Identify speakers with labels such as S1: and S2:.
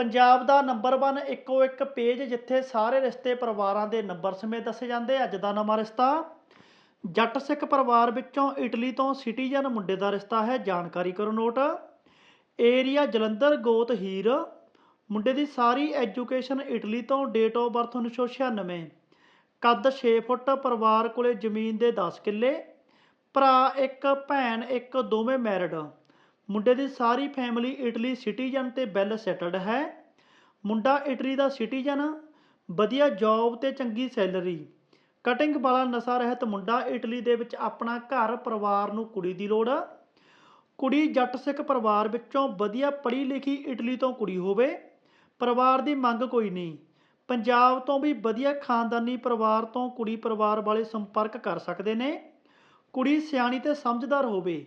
S1: ਪੰਜਾਬ ਦਾ number 1 ਇੱਕੋ ਇੱਕ page ਜਿੱਥੇ ਸਾਰੇ ਰਿਸ਼ਤੇ ਪਰਿਵਾਰਾਂ ਦੇ ਨੰਬਰ ਸਮੇਤ ਦੱਸੇ ਜਾਂਦੇ ਅੱਜ ਦਾ ਨਵਾਂ ਰਿਸ਼ਤਾ ਜੱਟ ਸਿੱਖ ਪਰਿਵਾਰ ਵਿੱਚੋਂ ਇਟਲੀ ਤੋਂ ਸਿਟੀਜ਼ਨ ਮੁੰਡੇ ਦਾ ਰਿਸ਼ਤਾ ਹੈ। ਜਾਣਕਾਰੀ ਕਰੋ ਨੋਟ। ਏਰੀਆ ਜਲੰਧਰ, ਗੋਤ ਹੀਰ। ਮੁੰਡੇ ਦੀ ਸਾਰੀ ਐਜੂਕੇਸ਼ਨ ਇਟਲੀ ਤੋਂ ਡੇਟ ਆਫ ਬਰਥ 1996 ਕੱਦ 6 ਫੁੱਟ, ਪਰਿਵਾਰ ਕੋਲੇ ਜ਼ਮੀਨ ਦੇ 10 ਕਿੱਲੇ। ਭਰਾ, ਇੱਕ, ਭੈਣ, ਇੱਕ, ਦੋਵੇਂ ਮੈਰਿਡ। ਮੁੰਡੇ ਦੀ ਸਾਰੀ ਫੈਮਿਲੀ ਇਟਲੀ ਸਿਟੀਜ਼ਨ ਤੇ ਵੈਲ ਸੈਟਲਡ ਹੈ। ਮੁੰਡਾ ਇਟਲੀ ਦਾ ਸਿਟੀਜ਼ਨ ਵਧੀਆ ਜੌਬ ਤੇ ਚੰਗੀ ਸੈਲਰੀ ਕਟਿੰਗ ਵਾਲਾ ਨਸ਼ਾ ਰਹਿਤ ਮੁੰਡਾ ਇਟਲੀ ਦੇ ਵਿੱਚ ਆਪਣਾ ਘਰ, ਪਰਿਵਾਰ ਨੂੰ ਕੁੜੀ ਦੀ ਲੋੜ। ਕੁੜੀ ਜੱਟ ਸਿੱਖ ਪਰਿਵਾਰ ਵਿੱਚੋਂ ਵਧੀਆ ਪੜ੍ਹੀ ਲਿਖੀ ਇਟਲੀ ਤੋਂ ਕੁੜੀ ਹੋਵੇ, ਪਰਿਵਾਰ ਦੀ ਮੰਗ ਕੋਈ ਨਹੀਂ। ਪੰਜਾਬ ਤੋਂ ਵੀ ਵਧੀਆ ਖਾਨਦਾਨੀ ਪਰਿਵਾਰ ਤੋਂ ਕੁੜੀ ਪਰਿਵਾਰ ਵਾਲੇ ਸੰਪਰਕ ਕਰ ਸਕਦੇ ਨੇ। ਕੁੜੀ ਸਿਆਣੀ ਤੇ ਸਮਝਦਾਰ ਹੋਵੇ।